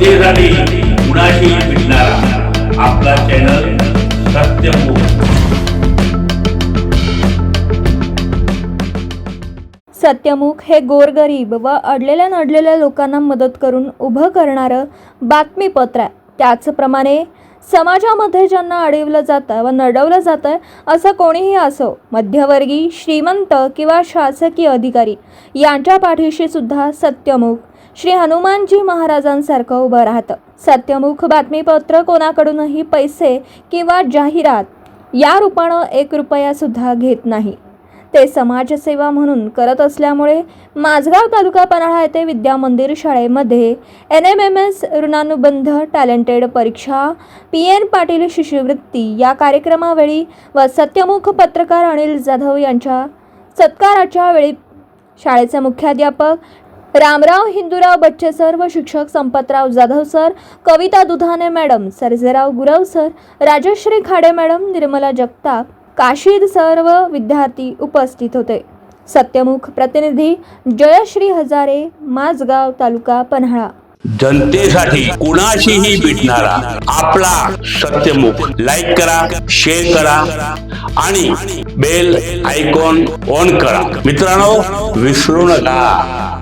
जनतेसाठी कुणाशी भेटणारा आपला चॅनल सत्यमुख सत्यमुख हे गोरगरीब व अडलेल्या नडलेल्या लोकांना मदत करून उभं करणारं बातमीपत्र आहे. त्याचप्रमाणे समाजामध्ये ज्यांना अडवलं जातं व नडवलं जातं असं कोणीही असो मध्यवर्गीय श्रीमंत किंवा शासकीय अधिकारी यांच्या पाठीशी सुद्धा सत्यमुख श्री हनुमानजी महाराजांसारखं उभं राहतं. सत्यमुख बातमीपत्र कोणाकडूनही पैसे किंवा जाहिरात या रूपानं एक रुपयासुद्धा घेत नाही. ते समाजसेवा म्हणून करत असल्यामुळे माझगाव तालुका पन्हाळा येथे विद्या मंदिर शाळेमध्ये एन एम एम एस ऋणानुबंध टॅलेंटेड परीक्षा पी एन पाटील शिष्यवृत्ती या कार्यक्रमावेळी व सत्यमुख पत्रकार अनिल जाधव यांच्या सत्काराच्या वेळी शाळेचे मुख्याध्यापक रामराव हिंदूराव बच्चे सर व शिक्षक Sampatrao Jadhav sir Kavita Dudhane madam Sarjerao Gurav sir Rajashri Khade madam Nirmala Jagtap Kashid sir व विद्यार्थी उपस्थित होते. सत्यमुख प्रतिनिधी जयश्री हजारे माझगाव तालुका पन्हाळा. जनतेसाठी कुणाशीही भेटणारा आपला सत्यमुख. लाईक करा शेअर करा आणि बेल आयकॉन ऑन करा. मित्रांनो विसरू नका.